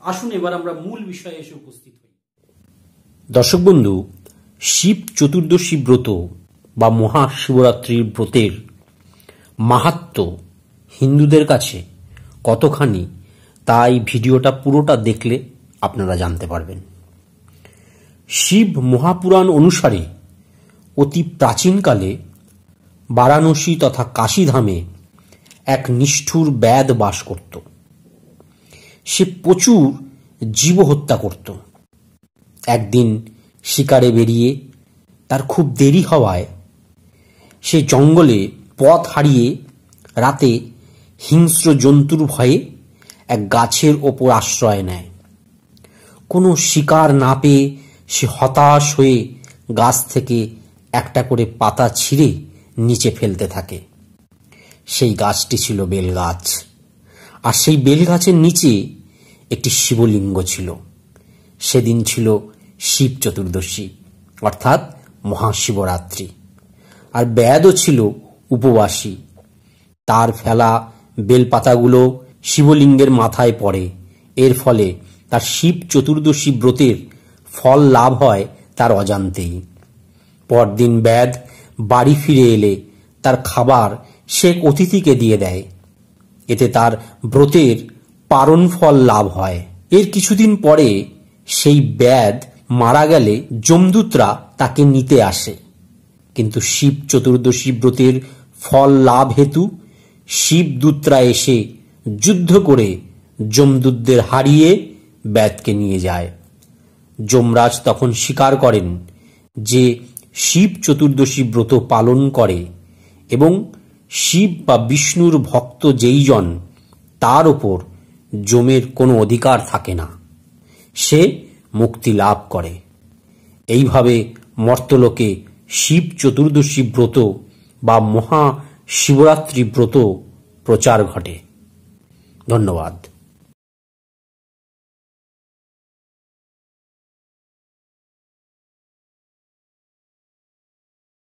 আসুন এবার আমরা মূল বিষয়ে এসে উপস্থিত হই। দর্শক বন্ধু, শিব চতুর্দশী ব্রত বা মহাশিবরাত্রির ব্রতের মাহাত্ম হিন্দুদের কাছে কতখানি, তাই ভিডিওটা পুরোটা দেখলে আপনারা জানতে পারবেন। শিব মহাপুরাণ অনুসারে অতি প্রাচীনকালে বারাণসী তথা কাশীধামে এক নিষ্ঠুর ব্যাদ বাস করত। সে প্রচুর জীব হত্যা করত। একদিন শিকারে বেরিয়ে তার খুব দেরি হওয়ায় সে জঙ্গলে পথ হারিয়ে রাতে হিংস্র জন্তুর ভয়ে এক গাছের ওপর আশ্রয় নেয়। কোনো শিকার না পেয়ে সে হতাশ হয়ে গাছ থেকে একটা করে পাতা ছিঁড়ে নিচে ফেলতে থাকে। সেই গাছটি ছিল বেলগাছ। আর সেই বেলগাছের নিচে একটি শিবলিঙ্গ ছিল। সেদিন ছিল শিব চতুর্দশী, অর্থাৎ মহাশিবরাত্রি। আর ব্যাদও ছিল উপবাসী। তার ফেলা বেলপাতাগুলো শিবলিঙ্গের মাথায় পড়ে। এর ফলে তার শিব চতুর্দশী ব্রতের ফল লাভ হয় তার অজান্তেই। পরদিন ব্যাদ বাড়ি ফিরে এলে তার খাবার সে অতিথিকে দিয়ে দেয়। এতে তার ব্রতের পারণ ফল লাভ হয়। এর কিছুদিন পরে সেই ব্যাদ মারা গেলে যমদূতরা তাকে নিতে আসে। কিন্তু শিব চতুর্দশী ব্রতের ফল লাভ হেতু শিবদূতরা এসে যুদ্ধ করে যমদূতদের হারিয়ে ব্যাদকে নিয়ে যায়। যমরাজ তখন স্বীকার করেন যে শিব চতুর্দশী ব্রত পালন করে এবং শিব বা বিষ্ণুর ভক্ত যেইজন, তার ওপর জমের কোনো অধিকার থাকে না। সে মুক্তি লাভ করে। এইভাবে মর্তলোকে শিব চতুর্দশী ব্রত বা মহা শিবরাত্রি ব্রত প্রচার ঘটে। ধন্যবাদ।